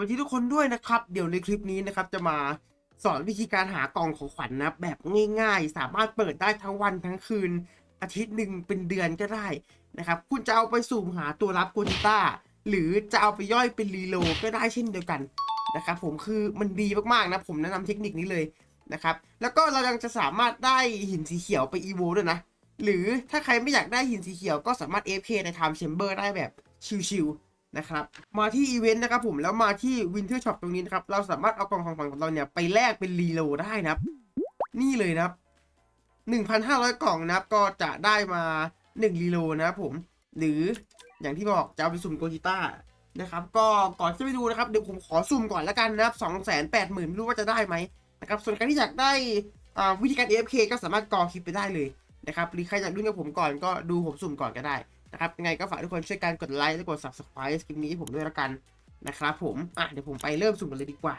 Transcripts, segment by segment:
วัสดีทุกคนด้วยนะครับ เดี๋ยวในคลิปนี้นะครับจะมาสอนวิธีการหากล่องของขวัญนะแบบง่ายๆ สามารถเปิดได้ทั้งวันทั้งคืน อาทิตย์หนึ่งเป็นเดือนก็ได้นะครับ คุณจะเอาไปสุ่มหาตัวรับโกจิต้า หรือจะเอาไปย่อยเป็นรีโลก็ได้เช่นเดียวกันนะครับผมคือมันดีมากๆนะผมแนะนำเทคนิคนี้เลยนะครับ แล้วก็เรายังจะสามารถได้หินสีเขียวไปอีโวด้วยนะ หรือถ้าใครไม่อยากได้หินสีเขียวก็สามารถ AFK ใน Time Chamber ได้แบบชิลๆ นะครับมาที่อีเวนต์นะครับผมแล้วมาที่ Winter Shop ตรงนี้นะครับเราสามารถเอากล่องของขวัญของเราเนี่ยไปแลกเป็นรีโลได้นะครับ นี่เลยนะครับ1,500 กล่องนะครับก็จะได้มา1รีโลนะครับผมหรืออย่างที่บอกจะเอาไปสุ่มโกจิต้านะครับก็ก่อนจะไปดูนะครับเดี๋ยวผมขอสุ่มก่อนแล้วกันนะครับ280,000ไม่รู้ว่าจะได้ไหมนะครับส่วนใครที่อยากได้วิธีการ AFK ก็สามารถกรอคลิปไปได้เลยนะครับหรือใครอยากดูกับผมก่อนก็ดูผมสุ่มก่อนก็ได้ นะครับยังไงก็ฝากทุกคนช่วยกันกดไลค์และกด subscribe คลิปนี้ให้ผมด้วยละกันนะครับผมอะเดี๋ยวผมไปเริ่มสุ่มกันเลยดีกว่า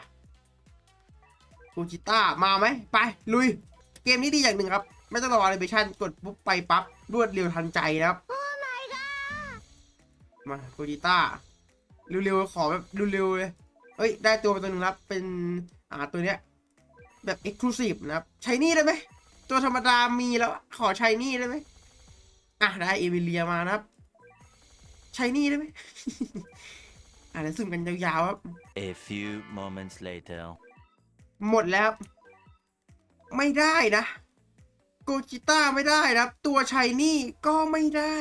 โกจิต้ามาไหมไป ลุย เกมนี้ดีอย่างหนึ่งครับ ไม่ต้องรอ animation กดปุ๊บไปปั๊บรวดเร็วทันใจนะครับมาโกจิต้าเร็วๆขอแบบเร็วๆเลยเอ้ย ได้ตัวมาตัวหนึ่งครับ เป็นอ่าตัวเนี้ย แบบ exclusive นะครับใช้นี่ได้ไหมตัวธรรมดามีแล้วขอใช้นี่ได้ไหม อะได้เอมิเลียมานะครับใช้นี่ได้ไหมอะเดี๋ยวสุ่มกันยาวๆครับ A few moments later. หมดแล้ว ไม่ได้นะ โกจิต้าไม่ได้นะครับ ตัวชายนี่ก็ไม่ได้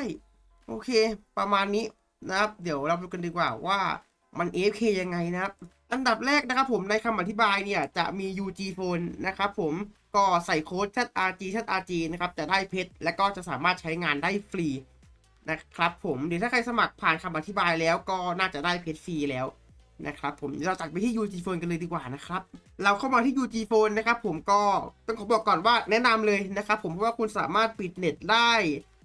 โอเค ประมาณนี้นะครับ เดี๋ยวเราดูกันดีกว่าว่ามัน AFK ยังไงนะครับ อันดับแรกนะครับผมในคำอธิบายเนี่ย จะมี UG Phone นะครับผมก็ใส่โค้ด ZRG ZRG นะครับจะได้เพชรและก็จะสามารถใช้งานได้ฟรีนะครับผมเดี๋ยวถ้าใครสมัครผ่านคำอธิบายแล้วก็น่าจะได้เพชรฟรีแล้วนะครับผมเราจัดไปที่ UG Phone กันเลยดีกว่านะครับ เราเข้ามาที่ UG Phone นะครับผมก็ต้องขอบอกก่อนว่าแนะนำเลยนะครับผมเพราะว่าคุณสามารถปิดเน็ตได้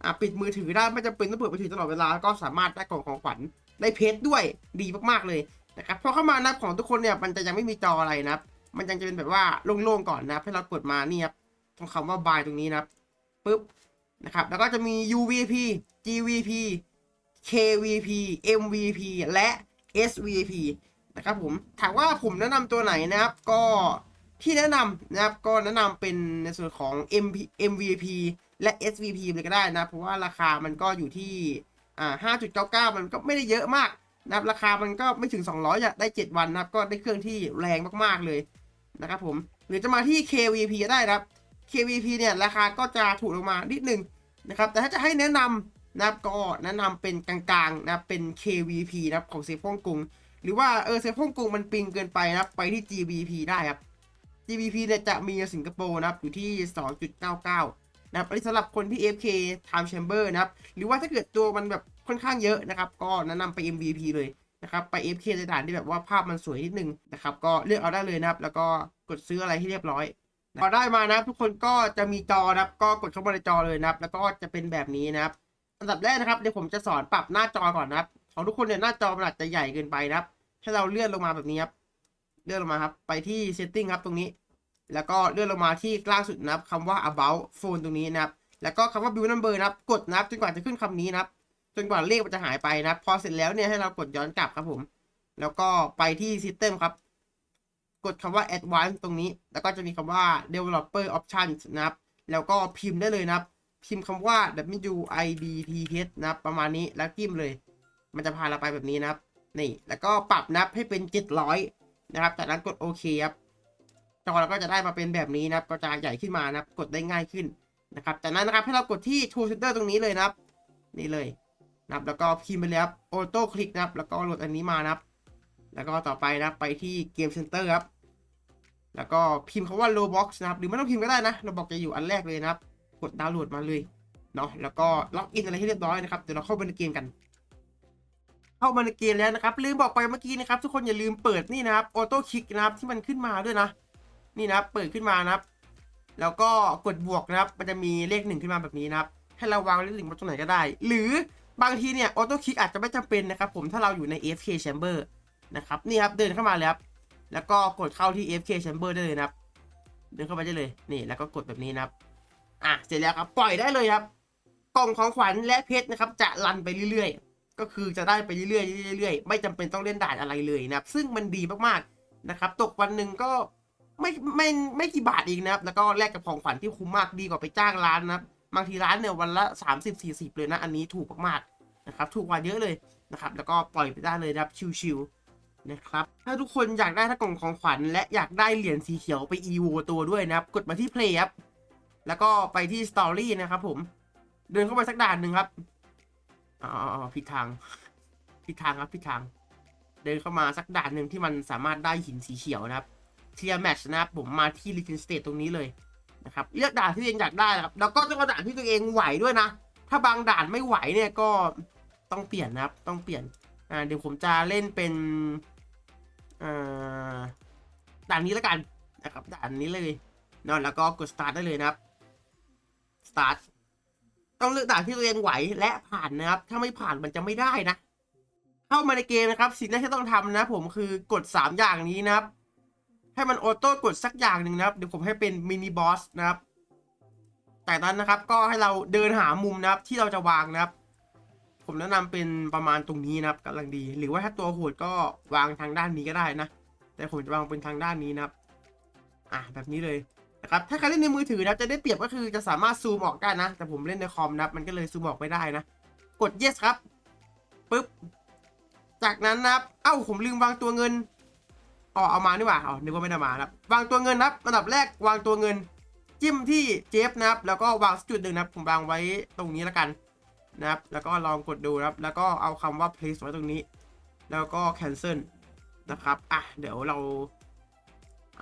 อ่าปิดมือถือได้ไม่จำเป็นต้องเปิดมือถือตลอดเวลาก็สามารถได้กล่องของขวัญได้เพชรด้วยดีมากๆเลยนะครับพอเข้ามานับของทุกคนเนี่ยมันจะยังไม่มีจออะไรนะครับ มันยังจะเป็นแบบว่าโล่งๆก่อนนะให้เรากดมานี่ครับตรงคำว่า buy ตรงนี้นะครับปุ๊บนะครับ แล้วก็จะมี UVP GVP KVP MVP และ SVP นะครับผมถามว่าผมแนะนำตัวไหนนะครับก็ที่แนะนำนะครับก็แนะนำเป็นในส่วนของ MP MVP และ SVP เลยก็ได้นะ เพราะว่าราคามันก็อยู่ที่อ่า5.99 มันก็ไม่ได้เยอะมากนะครับราคามันก็ไม่ถึง 200อยากได้ 7 วันนะครับ ก็ได้เครื่องที่แรงมากๆเลย นะครับผมหรือจะมาที่ KVP ก็ได้ครับ KVP เนี่ยราคาก็จะถูกลงมานิดนึงนะครับแต่ถ้าจะให้แนะนำนะครับก็แนะนำเป็นกลางๆนะเป็น KVP นะครับของเซฟฮ่องกงหรือว่าเออเซฟฮ่องกงมันปิงเกินไปนะครับไปที่ GBP ได้ครับ GBP เนี่ยจะมีสิงคโปร์นะครับอยู่ที่ 2.99นะครับอันนี้สำหรับคนที่ FK Time Chamber นะครับ หรือว่าถ้าเกิดตัวมันแบบค่อนข้างเยอะนะครับ ก็แนะนำไป MVP เลย นะครับไป FK ในด่านที่แบบว่าภาพมันสวยนิดนึงนะครับก็เลือกเอาได้เลยนะครับ แล้วก็กดซื้ออะไรให้เรียบร้อยพอได้มานะครับทุกคนก็จะมีจอนะครับ ก็กดเข้ามาในจอเลยนะครับ แล้วก็จะเป็นแบบนี้นะครับอันดับแรกนะครับเดี๋ยวผมจะสอนปรับหน้าจอก่อนนะครับ ของทุกคนเนี่ยหน้าจอมันอาจจะใหญ่เกินไปนะครับให้เราเลื่อนลงมาแบบนี้ครับเลื่อนลงมาครับไปที่ setting ครับตรงนี้ แล้วก็เลื่อนลงมาที่ล่าสุดนะครับคำว่า about phone ตรงนี้นะครับแล้วก็คำว่า build number นะครับ กดนะครับจนกว่าจะขึ้นคำนี้นะครับ จนกว่าเลขมันจะหายไปนะพอเสร็จแล้วเนี่ยให้เรากดย้อนกลับครับผม แล้วก็ไปที่ system ครับ กดคำว่า advanced ตรงนี้ แล้วก็จะมีคำว่า developer options นะครับ แล้วก็พิมพ์ได้เลยนะครับ พิมพ์คำว่า w i d t h นะครับ ประมาณนี้แล้วจิ้มเลย มันจะพาเราไปแบบนี้นะครับ นี่ แล้วก็ปรับนับให้เป็น 700 นะครับ จากนั้นกดโอเคครับ จอเราก็จะได้มาเป็นแบบนี้นะครับ ก็จะใหญ่ขึ้นมานะครับ กดได้ง่ายขึ้นนะครับ จากนั้นนะครับให้เรากดที่ Tool Center ตรงนี้เลยนะครับ นี่เลย นะครับแล้วก็พิมพ์ไปเลยครับออโต้คลิกนะครับ แล้วก็โหลดอันนี้มานะครับ แล้วก็ต่อไปนะไปที่ Game Center ครับ แล้วก็พิมพ์คำว่า Roblox นะครับ หรือไม่ต้องพิมพ์ก็ได้นะ Roblox จะอยู่อันแรกเลยนะครับ กดดาวน์โหลดมาเลยเนาะ แล้วก็ล็อกอินอะไรให้เรียบร้อยนะครับ เดี๋ยวเราเข้าไปในเกมกัน เข้ามาในเกมแล้วนะครับ ลืมบอกไปเมื่อกี้นะครับ ทุกคนอย่าลืมเปิดนี่นะครับออโต้คลิกนะครับที่มันขึ้นมาด้วยนะ นี่นะครับ เปิดขึ้นมานะครับ แล้วก็กดบวกนะครับ มันจะมีเลขหนึ่งขึ้นมาแบบนี้นะครับ ให้เราวางเลขหนึ่งบนตรงไหนก็ได้ หรือ บางทีเนี่ยออโต้คลิกอาจจะไม่จำเป็นนะครับผมถ้าเราอยู่ใน AFK Chamber นะครับนี่ครับเดินเข้ามาเลยครับแล้วก็กดเข้าที่ AFK Chamber ได้เลยนะครับเดินเข้าไปได้เลยนี่แล้วก็กดแบบนี้นะครับอะเสร็จแล้วครับปล่อยได้เลยครับ กล่องของขวัญและเพชรนะครับ จะรันไปเรื่อยๆ ก็คือจะได้ไปเรื่อยๆเรื่อยๆไม่จำเป็นต้องเล่นด่านอะไรเลยนะครับ ซึ่งมันดีมากๆนะครับ ตกวันหนึ่งก็ไม่ไม่ไม่กี่บาทเองนะครับ แล้วก็แลกกับของขวัญที่คุ้มมากดีกว่าไปจ้างร้านนะครับ บางทีร้านเนี่ยวันละ 30 40 เลยนะ อันนี้ถูกมากๆนะครับ ถูกกว่าเยอะเลยนะครับ แล้วก็ปล่อยไปได้เลยนะครับ ชิวๆนะครับ ถ้าทุกคนอยากได้ทั้งกล่องของขวัญและอยากได้เหรียญสีเขียวไป EVO ตัวด้วยนะครับ กดมาที่ Play ครับ แล้วก็ไปที่ Story นะครับผม เดินเข้าไปสักด่านหนึ่งครับ อ๋อผิดทาง ผิดทางครับผิดทาง เดินเข้ามาสักด่านหนึ่งที่มันสามารถได้หินสีเขียวนะครับเทียแมชนะครับผมมาที่ลิฟินสเตตตรงนี้เลย นะครับเลือกด่านที่ตัวเองอยากได้นะครับแล้วก็ต้องเอาด่านที่ตัวเองไหวด้วยนะ ถ้าบางด่านไม่ไหวเนี่ยก็ต้องเปลี่ยนนะครับต้องเปลี่ยนอ่าเดี๋ยวผมจะเล่นเป็นอ่าด่านนี้แล้วกันนะครับด่านนี้เลยนอนแล้วก็กด start ได้เลยนะครับ start ต้องเลือกด่านที่ตัวเองไหวและผ่านนะครับ ถ้าไม่ผ่านมันจะไม่ได้นะ เข้ามาในเกมนะครับ สิ่งแรกที่ต้องทำนะ ผมคือกด 3 อย่างนี้นะครับ ให้มันออโต้กดสักอย่างหนึ่งนะครับ เดี๋ยวผมให้เป็นมินิบอสนะครับ แต่นั้นนะครับก็ให้เราเดินหามุมนะครับที่เราจะวางนะครับ ผมแนะนำเป็นประมาณตรงนี้นะครับกำลังดี หรือว่าถ้าตัวโหดก็วางทางด้านนี้ก็ได้นะ แต่ผมจะวางเป็นทางด้านนี้นะครับอะแบบนี้เลยนะครับถ้าใครเล่นในมือถือนะจะได้เปรียบก็คือจะสามารถซูมออกได้นะ แต่ผมเล่นในคอมนะมันก็เลยซูมออกไม่ได้นะ กด yes ครับปึ๊บจากนั้นนะครับเอ้าผมลืมวางตัวเงิน อ๋อเอามานี่ว่าอ๋อนึกว่าไม่ได้มาครับวางตัวเงินนะครับอันดับแรกวางตัวเงิน จิ้มที่เจฟนะครับ แล้วก็วางจุดหนึ่งนะครับ ผมวางไว้ตรงนี้แล้วกันนะครับ แล้วก็ลองกดดูนะครับ แล้วก็เอาคำว่า place ไว้ตรงนี้ แล้วก็ cancel นะครับ อะ เดี๋ยวเรา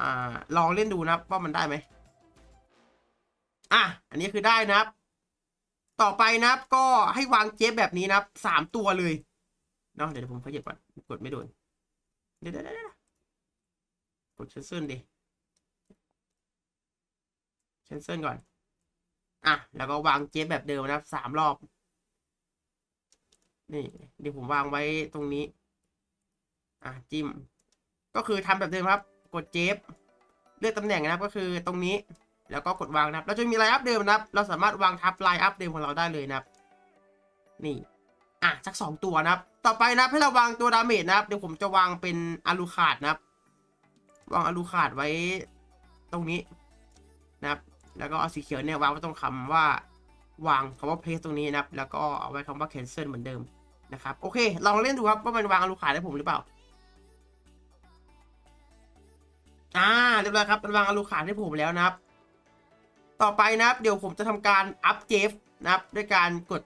อ่า ลองเล่นดูนะครับว่ามันได้ไหมอะ อันนี้คือได้นะครับ ต่อไปนะครับก็ให้วางเจฟแบบนี้นะครับสามตัวเลย เนาะ เดี๋ยวผมขยับก่อน กดไม่โดน เดี๋ยวเดี๋ยว เดี๋ยวกด cancel ดิ cancel ก่อน อะ แล้วก็วางเจฟแบบเดิมนะครับสามรอบ นี่เดี๋ยวผมวางไว้ตรงนี้ อะ จิ้ม ก็คือทำแบบเดิมครับ กดเจฟเลือกตำแหน่งนะครับก็คือตรงนี้ แล้วก็กดวางนะครับ เราจะมีไลน์อัพเดิมนะครับ เราสามารถวางทับไลน์อัพเดิมของเราได้เลยนะครับ นี่ อะสักสองตัวนะครับ ต่อไปนะครับให้เราวางตัวดาเมจนะครับ เดี๋ยวผมจะวางเป็นอาลูคาดนะครับ วางอาลูคาดไว้ตรงนี้นะครับ แล้วก็เอาสีเขียวเนี่ยวางไว้ตรงคำว่าวางคำว่า place ตรงนี้นะครับ แล้วก็เอาไว้คำว่า cancel เหมือนเดิมนะครับ โอเค ลองเล่นดูครับว่ามันวางอลูคาดให้ผมหรือเปล่า อ่าเรียบร้อยครับมันวางอลูคาดให้ผมแล้วนะครับ ต่อไปนะครับ เดี๋ยวผมจะทำการอัพเจฟนะครับ ด้วยการกด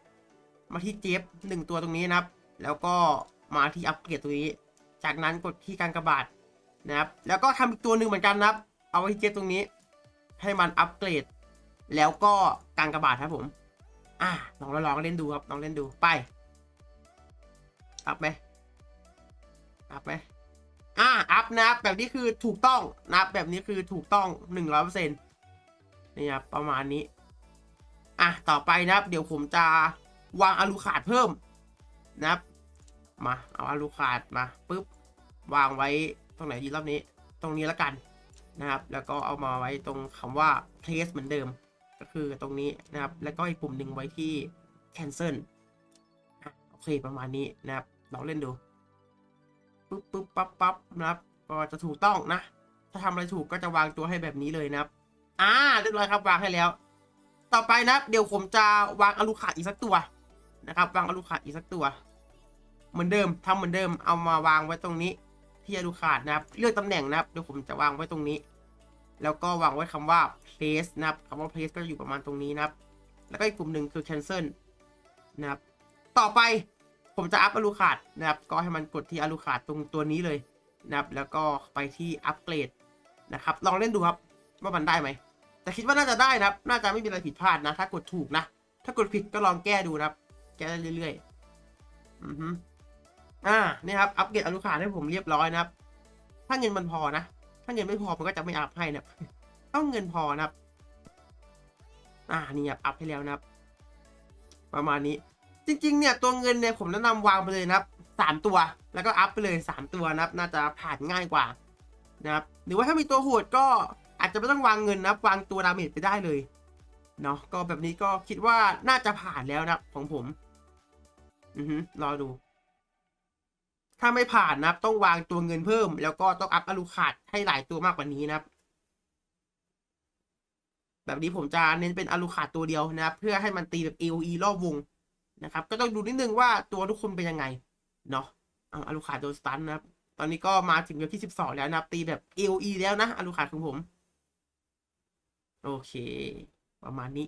มาที่เจฟหนึ่งตัวตรงนี้นะครับ แล้วก็มาที่อัปเกรดตรงนี้ จากนั้นกดที่การกระบาด นะครับ แล้วก็ทำอีกตัวหนึ่งเหมือนกันนะครับ เอาไว้ที่เจฟตรงนี้ ให้มันอัปเกรด แล้วก็การกระบาดครับผม อ่าลองลองเล่นดูครับลองเล่นดูไป อัพไหมอัพไหมอ่าอัพนะครับแบบนี้คือถูกต้องนะครับแบบนี้คือถูกต้องหนึ่งร้อยเปอร์เซ็นต์นี่ครับประมาณนี้ อะต่อไปนะครับ เดี๋ยวผมจะวางอาลูขาดเพิ่มนะครับ มาเอาอาลูขาดมาปุ๊บวางไว้ ตรงไหนดีรอบนี้ ตรงนี้แล้วกันนะครับ แล้วก็เอามาไว้ตรงคำว่า place เหมือนเดิม ก็คือตรงนี้นะครับ แล้วก็อีกปุ่มหนึ่งไว้ที่ cancel โอเคประมาณนี้นะครับลองเล่นดูปุ๊บปุ๊บปั๊บปั๊บนะครับ ก็จะถูกต้องนะ ถ้าทำอะไรถูกก็จะวางตัวให้แบบนี้เลยนะครับ อ่าเรียบร้อยครับวางให้แล้ว ต่อไปนะครับเดี๋ยวผมจะวางอลูขาอีกสักตัวนะครับ วางอลูขาอีกสักตัว เหมือนเดิมทำเหมือนเดิม เอามาวางไว้ตรงนี้ ที่อลูขาดนะครับ เลือกตำแหน่งนะครับเดี๋ยวผมจะวางไว้ตรงนี้ แล้วก็วางไว้คำว่า place นะครับคำว่า place ก็จะอยู่ประมาณตรงนี้นะครับ แล้วก็อีกปุ่มหนึ่งคือ cancel นะครับ ต่อไปผมจะอัพอลูขาดนะครับ ก็ให้มันกดที่อลูขาดตรงตัวนี้เลยนะครับ แล้วก็ไปที่อัปเกรดนะครับ ลองเล่นดูครับว่ามันได้ไหม แต่คิดว่าน่าจะได้นะครับ น่าจะไม่มีอะไรผิดพลาดนะ ถ้ากดถูกนะ ถ้ากดผิดก็ลองแก้ดูนะครับ แก้ได้เรื่อยๆ อือฮึ อ่านี่ครับ อัปเกรดอลูขาให้ผมเรียบร้อยนะครับ ถ้าเงินมันพอนะ ถ้าเงินไม่พอมันก็จะไม่อัพให้นะต้องเงินพอนะครับ อ่า นี่ครับ อัพให้แล้วนะครับ ประมาณนี้ จริง ๆ เนี่ยตัวเงินเนี่ยผมแนะนำวางไปเลยนะครับสามตัว แล้วก็อัพไปเลยสามตัวนะครับ น่าจะผ่านง่ายกว่านะครับ หรือว่าถ้ามีตัวโหดก็อาจจะไม่ต้องวางเงินนะครับ วางตัวดาเมจไปได้เลยเนาะก็แบบนี้ก็คิดว่าน่าจะผ่านแล้วนะของผม อือฮึรอดู ถ้าไม่ผ่านนะครับ ต้องวางตัวเงินเพิ่ม แล้วก็ต้องอัพอลูขาดให้หลายตัวมากกว่านี้นะครับแบบนี้ผมจะเน้นเป็นอลูขาดตัวเดียวนะครับ เพื่อให้มันตีแบบ AOE รอบวงนะครับ ก็ต้องดูนิดนึงว่าตัวทุกคนเป็นยังไงเนาะเอาอลูขาดโดนสตันนะครับ ตอนนี้ก็มาถึงเวที่สิบสองแล้วนะครับ ตีแบบ AOE แล้วนะอลูขาดของผม โอเค ประมาณนี้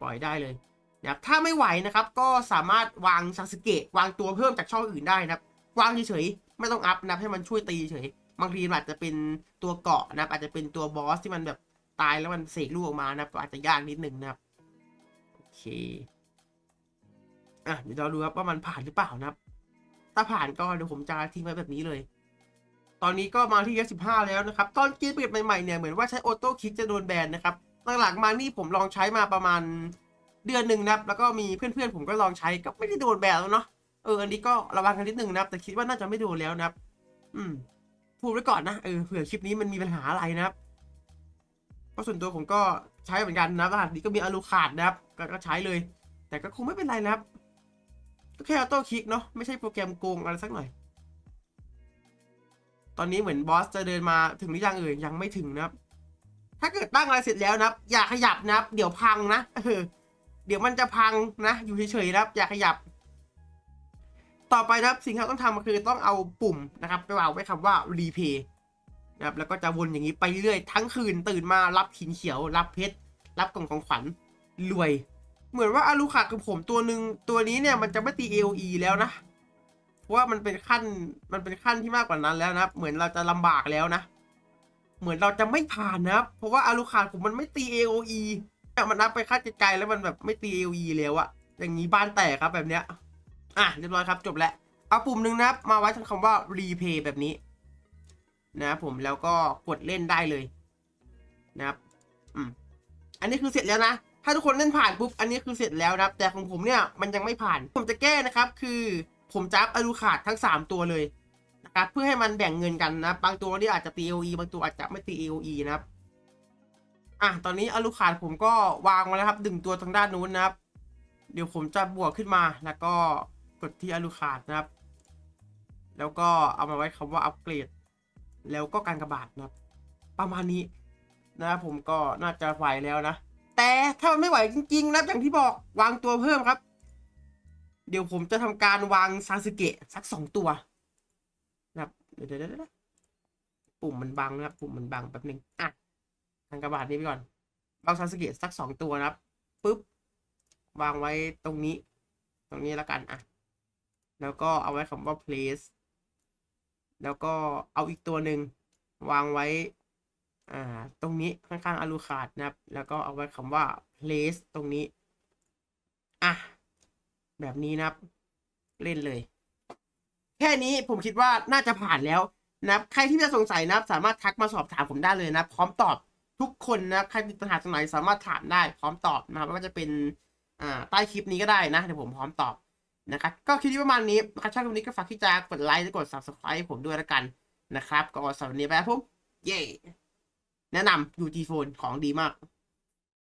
ปล่อยได้เลย นะครับถ้าไม่ไหวนะครับก็สามารถวางซาสึเกะวางตัวเพิ่มจากช่องอื่นได้นะครับวางเฉยๆไม่ต้องอัพนะครับให้มันช่วยตีเฉยบางทีนอาจจะเป็นตัวเกาะนะครับอาจจะเป็นตัวบอสที่มันแบบตายแล้วมันเสกลูกออกมานะครับก็อาจจะยากนิดนึงนะครับโอเคอะเดี๋ยวเราดูครับว่ามันผ่านหรือเปล่านะครับ ถ้าผ่านก็เดี๋ยวผมจะทิ้งไว้แบบนี้เลย ตอนนี้ก็มาที่ยสิบห้าแล้วนะครับ ตอนเกมเปิดใหม่ๆเนี่ยเหมือนว่าใช้ออโต้คลิกจะโดนแบนนะครับหลังๆมานี่ผมลองใช้มาประมาณ เดือนหนึ่งนะครับแล้วก็มีเพื่อนๆผมก็ลองใช้ก็ไม่ได้โดนแบนแล้วเนาะเอออันนี้ก็ระวังกันนิดนึงนะครับแต่คิดว่าน่าจะไม่โดนแล้วนะครับ อืมพูดไว้ก่อนนะเออเผื่อคลิปนี้มันมีปัญหาอะไรนะครับเพราะส่วนตัวผมก็ใช้เหมือนกันนะรหัสนี้ก็มีอลูขาดนะครับก็ก็ใช้เลย แต่ก็คงไม่เป็นไรนะครับก็แค่ออโต้คลิกเนาะไม่ใช่โปรแกรมโกงอะไรสักหน่อย ตอนนี้เหมือนบอสจะเดินมาถึงหรือยังเอ่ยยังไม่ถึงนะครับ ถ้าเกิดตั้งอะไรเสร็จแล้วนะครับ อย่าขยับนะครับ เดี๋ยวพังนะเออ เดี๋ยวมันจะพังนะ อยู่เฉยๆนะครับ อย่าขยับ ต่อไปนะครับสิ่งที่เราต้องทำก็คือต้องเอาปุ่มนะครับ ไปวางไว้คำว่า replay นะครับแล้วก็จะวนอย่างนี้ไปเรื่อยทั้งคืนตื่นมารับหินเขียว รับเพชรรับกล่องของขวัญรวย เหมือนว่าอารุขากับผมตัวหนึ่งตัวนี้เนี่ยมันจะไม่ตี AOE แล้วนะเพราะว่ามันเป็นขั้นมันเป็นขั้นที่มากกว่านั้นแล้วนะครับ เหมือนเราจะลำบากแล้วนะ เหมือนเราจะไม่ผ่านนะครับ เพราะว่าอารุขาผมมันไม่ตี AOE มันนับไปขั้นไกลๆแล้วมันแบบไม่ตี AOE แล้วอะอย่างนี้บ้านแตกครับแบบเนี้ย อะเรียบร้อยครับจบแล้ว เอาปุ่มหนึ่งนะครับ มาไว้ทำคำว่า replay แบบนี้ นะครับผมแล้วก็กดเล่นได้เลยนะครับ อืม อันนี้คือเสร็จแล้วนะ ถ้าทุกคนเล่นผ่านปุ๊บ อันนี้คือเสร็จแล้วนะครับ แต่ของผมเนี่ยมันยังไม่ผ่าน ผมจะแก้นะครับ คือผมจะอัพอลูขาดทั้ง 3 ตัวเลยนะครับ เพื่อให้มันแบ่งเงินกันนะ บางตัวนี่อาจจะตี AOE บางตัวอาจจะไม่ตี AOE นะครับ อะตอนนี้อลูขาดผมก็วางไว้แล้วครับดึงตัวทางด้านนู้นนะครับ เดี๋ยวผมจะบวกขึ้นมาแล้วก็กดที่อลูขาดนะครับ แล้วก็เอามาไว้คำว่าอัปเกรด แล้วก็การกระบาดนะครับ ประมาณนี้นะครับผมก็น่าจะไหวแล้วนะ แต่ถ้ามันไม่ไหวจริงๆนะอย่างที่บอกวางตัวเพิ่มครับ เดี๋ยวผมจะทำการวางซาสึเกะสักสองตัวนะครับเดี๋ยวเดี๋ยวเดี๋ยวปุ่มมันบังนะครับ ปุ่มมันบังแป๊บนึงอะ ทางกระบาดนี้ไปก่อนวาซาสเกะสักสองตัวนะครับปุ๊บวางไว้ตรงนี้ ตรงนี้แล้วกันอะ แล้วก็เอาไว้คำว่า place แล้วก็เอาอีกตัวหนึ่งวางไว้อ่าตรงนี้ข้างๆอลูคาดนะครับ แล้วก็เอาไว้คำว่า place ตรงนี้อะแบบนี้นะครับ เล่นเลย แค่นี้ผมคิดว่าน่าจะผ่านแล้วนะครับ ใครที่จะสงสัยนะครับ สามารถทักมาสอบถามผมได้เลยนะพร้อมตอบ ทุกคนนะใครมีปัญหาตรงไหนสามารถถามได้พร้อมตอบนะครับไม่ว่าจะเป็นอ่าใต้คลิปนี้ก็ได้นะเดี๋ยวผมพร้อมตอบนะครับก็คลิปนี้ประมาณนี้ใครชอบคลิปนี้ก็ฝากที่จะกดไลค์และกด subscribe ผมด้วยแล้วกันนะครับก็สำหรับวันนี้ไปครับผมเย่แนะนำ UG Phone ของดีมาก